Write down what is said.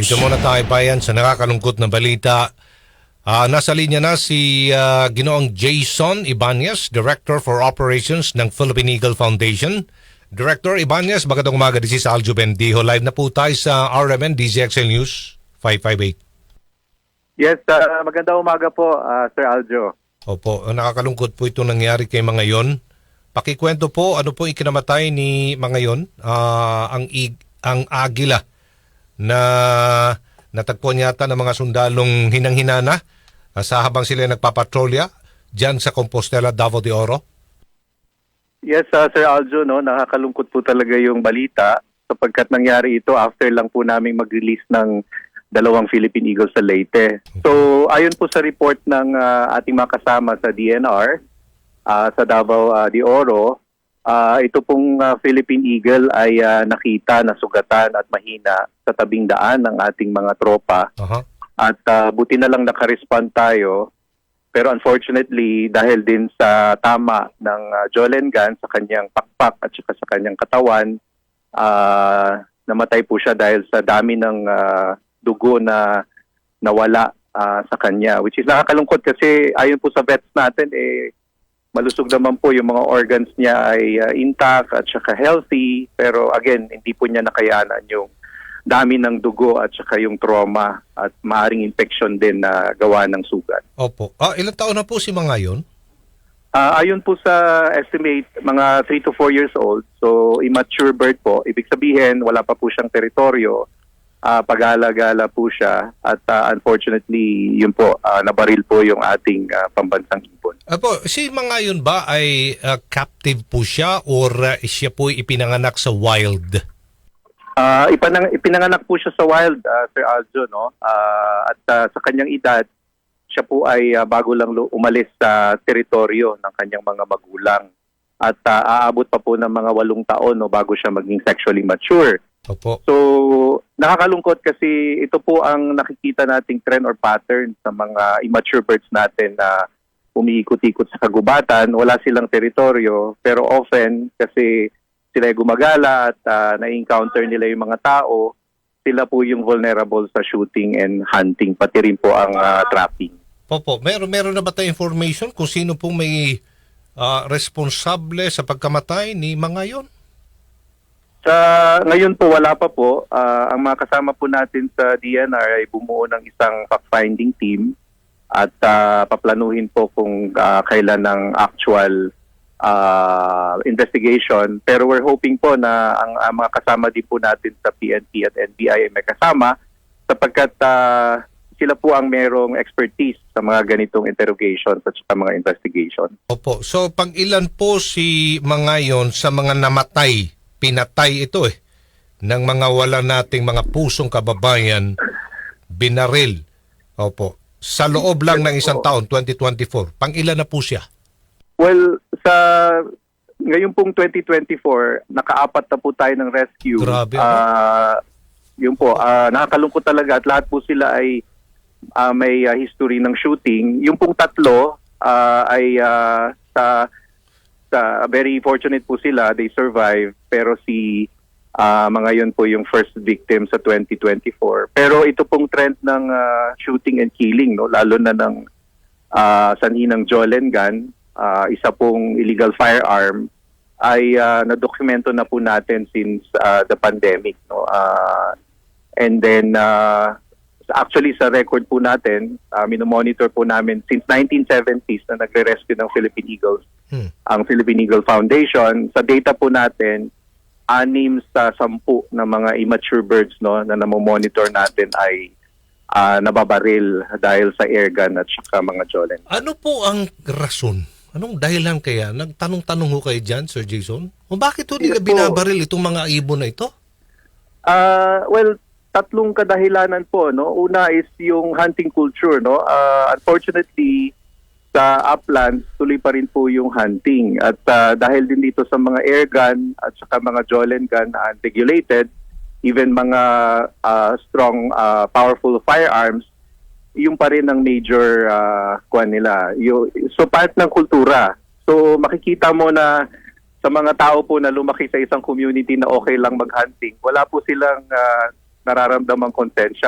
Dito muna tayo bayan sa nakakalungkot na balita. Ah, nasa linya na si ah, Ginoong Jason Ibanez, Director for Operations ng Philippine Eagle Foundation. Director Ibanez, magandang umaga. This is Aljo Bendijo. Live na po tayo sa RMN DZXL News 558. Yes, uh, magandang umaga po, uh, Sir Aljo. Opo, nakakalungkot po ito nangyari kay mga yon. Pakikwento po, ano po ikinamatay ni mga yon? Ah, ang, ig- ang agila na natagpuan yata ng mga sundalong hinang-hinana ah, sa habang sila nagpapatrolya dyan sa Compostela, Davao de Oro. Yes, uh, Sir Aljo, no, nakakalungkot po talaga yung balita sapagkat nangyari ito after lang po namin mag-release ng dalawang Philippine Eagles sa Leyte. So, ayon po sa report ng uh, ating mga kasama sa DNR, uh, sa Davao uh, de Oro, uh, ito pong uh, Philippine Eagle ay uh, nakita na sugatan at mahina sa tabing daan ng ating mga tropa. Aha. At uh, buti na lang nakarespond tayo. Pero unfortunately, dahil din sa tama ng uh, Jolen Gun sa kanyang pakpak at saka sa kanyang katawan, ah, namatay po siya dahil sa dami ng ah, dugo na nawala ah, sa kanya. Which is nakakalungkot kasi ayon po sa vets natin, eh, malusog naman po yung mga organs niya ay ah, intact at saka healthy. Pero again, hindi po niya nakayanan yung dami ng dugo at saka yung trauma at maaring infection din na gawa ng sugat. Opo. Ah, ilang taon na po si mga yon? Ah, ayon po sa estimate, mga 3 to 4 years old. So, immature bird po. Ibig sabihin, wala pa po siyang teritoryo. Ah, pag-alagala po siya. At ah, unfortunately, yun po, ah, nabaril po yung ating ah, pambansang ibon. Opo, si mga yon ba ay ah, captive po siya or ah, siya po ipinanganak sa wild? Ah, ipanang, ipinanganak po siya sa wild, ah, Sir Aljo, no? Ah, at ah, sa kanyang edad, siya po ay ah, bago lang umalis sa teritoryo ng kanyang mga magulang. At ah, aabot pa po ng mga walong taon no, bago siya maging sexually mature. Opo. So, nakakalungkot kasi ito po ang nakikita nating trend or pattern sa mga immature birds natin na umiikot-ikot sa kagubatan. Wala silang teritoryo, pero often kasi sila ay gumagala at ah, na-encounter nila yung mga tao, sila po yung vulnerable sa shooting and hunting, pati rin po ang ah, trapping. Opo, meron meron na ba tayong information kung sino pong may ah, responsable sa pagkamatay ni mga yon? Sa ngayon po wala pa po. Ah, ang mga kasama po natin sa DNR ay bumuo ng isang fact-finding team at ah, paplanuhin po kung ah, kailan ng actual ah, investigation. Pero we're hoping po na ang, ang mga kasama din po natin sa PNP at NBI ay may kasama sapagkat ah, sila po ang merong expertise sa mga ganitong interrogations at sa mga investigation. Opo, so pag ilan po si mga yon sa mga namatay, pinatay ito eh, ng mga wala nating mga pusong kababayan, binaril. Opo, sa loob lang ng isang taon, 2024, pang ilan na po siya? Well, sa ngayon pong 2024, nakaapat na po tayo ng rescue. Grabe? Ah, yun po, ah, nakakalungkot talaga at lahat po sila ay ah, may ah, history ng shooting. Yung pong tatlo ah, ay ah, sa sa very fortunate po sila, they survive pero si ah, mga yun po yung first victim sa 2024. Pero ito pong trend ng ah, shooting and killing no, lalo na ng ah, sanhi ng Jolen gun, ah, isa pong illegal firearm ay ah, na-dokumento na po natin since ah, the pandemic no. Ah, and then ah, actually sa record po natin, uh, minomonitor po namin since 1970s na nagre-rescue ng Philippine Eagles Hmm. ang Philippine Eagle Foundation. Sa data po natin, anim sa sampu na mga immature birds no na namomonitor natin ay ah, nababaril dahil sa airgun at saka mga jolen. Ano po ang rason? Anong dahilan kaya? Nagtanong-tanong ho kayo dyan, Sir Jason? O bakit ho nila Yes binabaril itong mga ibon na ito? Ah, well, tatlong kadahilanan po, no. Una is yung hunting culture, no. Ah, unfortunately, sa uplands, tuloy pa rin po yung hunting. At ah, dahil din dito sa mga air gun at saka mga jolen gun na unregulated, even mga ah, strong, ah, powerful firearms, yung pa rin ang major uh, kuan nila. Yung, so part ng kultura. So makikita mo na sa mga tao po na lumaki sa isang community na okay lang mag-hunting, wala po silang ah, nararamdamang konsensya